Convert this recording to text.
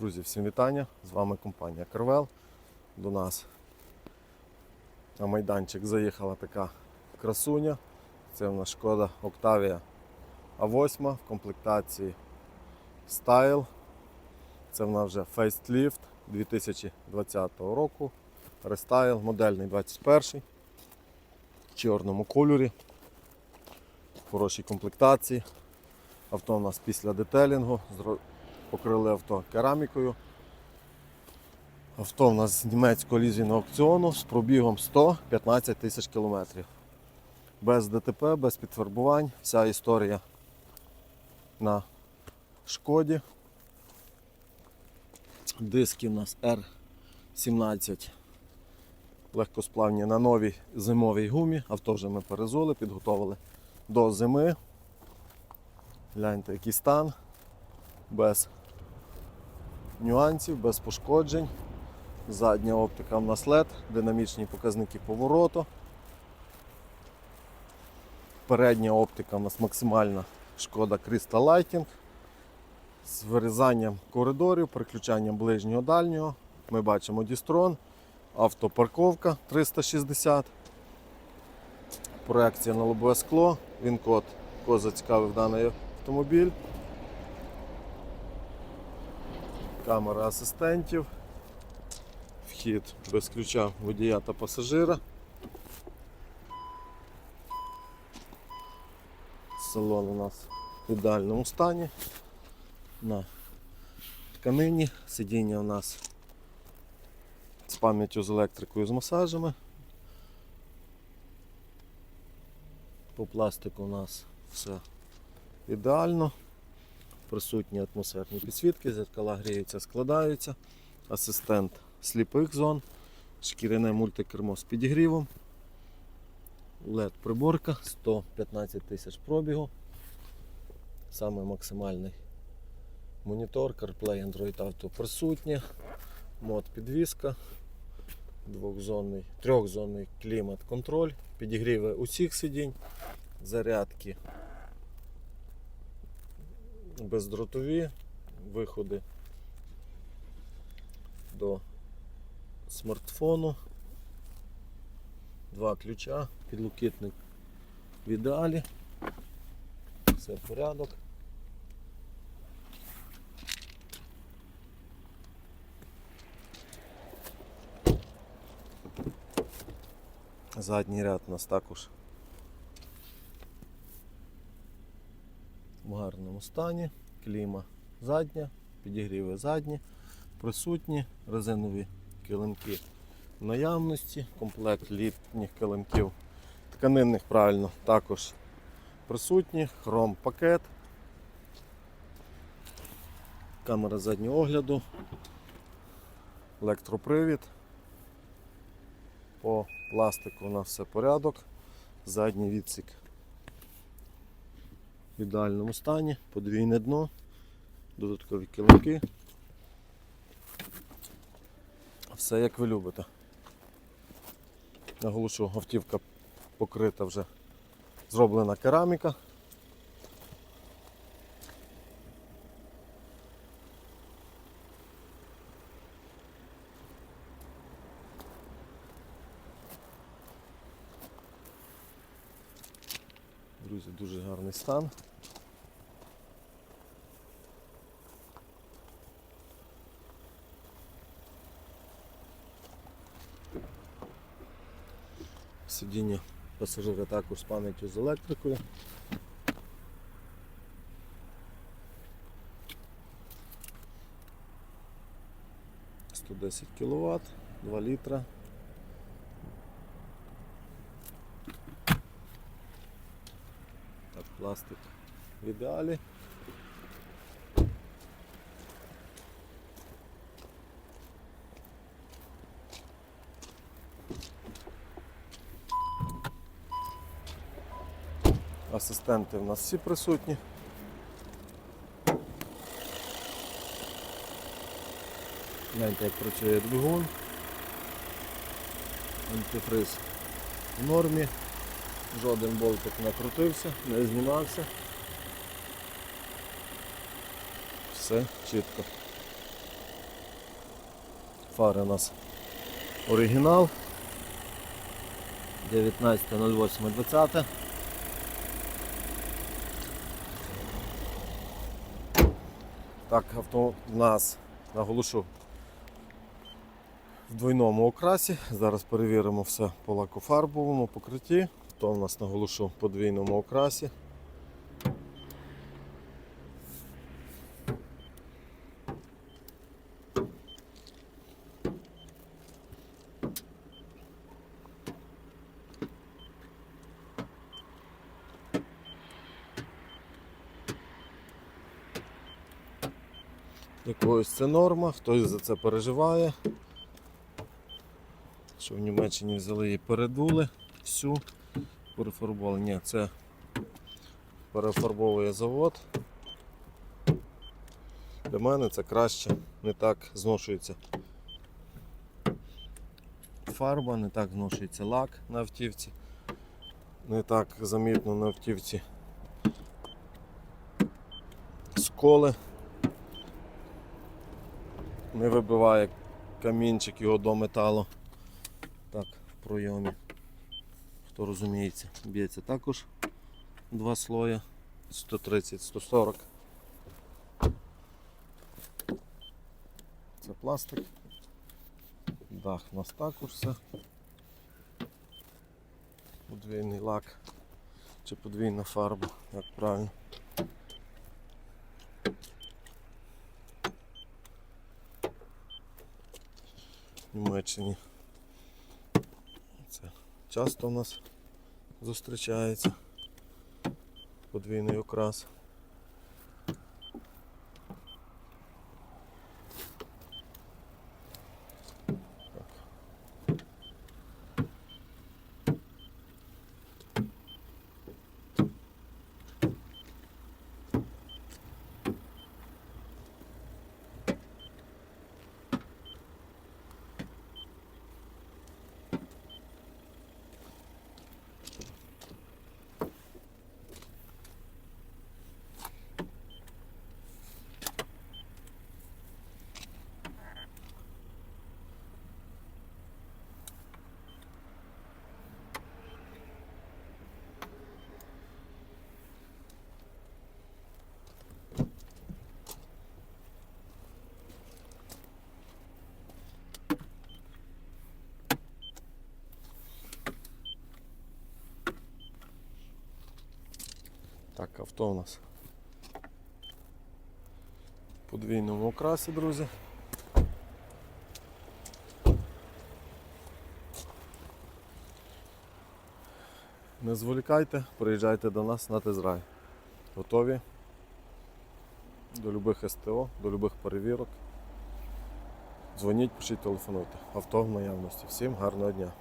Друзі, всім вітання! З вами компанія Карвел. До нас на майданчик заїхала така красуня. Це в нас шкода Octavia A8 в комплектації Style. Це в нас вже фейстліфт 2020 року. Рестайл, модельний 21 в чорному кольорі, в хорошій комплектації. Авто у нас після детелінгу. Покрили авто керамікою. Авто у нас з німецького лізінного аукціону з пробігом 115 тисяч кілометрів. Без ДТП, без підфарбувань. Вся історія на шкоді. Диски у нас R17 легкосплавні на новій зимовій гумі. Авто вже ми перезули, підготовили до зими. Гляньте, який стан. Без нюансів, без пошкоджень. Задня оптика в нас LED, динамічні показники повороту. Передня оптика у нас максимальна шкода Crystal Lighting. З вирізанням коридорів, переключанням ближнього дальнього. Ми бачимо Дістрон, автопарковка 360, проекція на лобове скло, він код, код зацікавив даний автомобіль. Камера асистентів, вхід без ключа водія та пасажира. Салон у нас в ідеальному стані. На тканині, сидіння у нас з пам'яттю з електрикою з масажами. По пластику у нас все ідеально присутні атмосферні підсвітки, зеркала гріються, складаються, асистент сліпих зон, шкіряне мультикермо з підігрівом, LED приборка 115 тисяч пробігу, саме максимальний монітор, CarPlay, Android Auto присутнє, мод підвіска, двохзонний, трьохзонний клімат-контроль, підігріви усіх сидінь, зарядки бездротові виходи до смартфону. Два ключа, підлокітник в ідеалі. Все в порядок. Задній ряд у нас також в гарному стані, кліма задня, підігріви задні, присутні, резинові килимки в наявності, комплект літніх килимків тканинних правильно також присутні, хром пакет, камера заднього огляду, електропривід. По пластику у нас все порядок, задній відсік в ідеальному стані, подвійне дно, додаткові килимки. Все як ви любите. Наголошу, автівка покрита вже зроблена кераміка. Друзі, дуже гарний стан. Сидіння пасажира також з пам'яттю з електрикою. Сто десять кВт, 2 літра. Так, пластик в ідеалі. Асистенти в нас всі присутні. Гляньте, як працює двигун. Антифриз в нормі. Жоден болтик не крутився, не знімався. Все чітко. фари у нас оригінал. 19.08.20. Так, авто в нас наголошу в двойному окрасі. Зараз перевіримо все по лакофарбовому покритті. Авто в нас наголошу в подвійному окрасі. Якогось це норма, хтось за це переживає. Що в Німеччині взяли і передули всю, перефарбували. Ні, це перефарбовує завод. Для мене це краще, не так зношується фарба, не так зношується лак на автівці, не так замітно на автівці сколи. Не вибиває камінчик його до металу. Так, в пройомі. Хто розуміється, б'ється також два слоя 130-140. Це пластик. Дах у нас також все. Подвійний лак чи подвійна фарба, як правильно. Німеччині. Це часто у нас зустрічається подвійний окрас. Авто у нас подвійному окрасі, друзі. Не зволікайте, приїжджайте до нас на Тезрай. Готові до любих СТО, до любих перевірок. Дзвоніть, пишіть, телефонуйте. Авто в наявності. Всім гарного дня.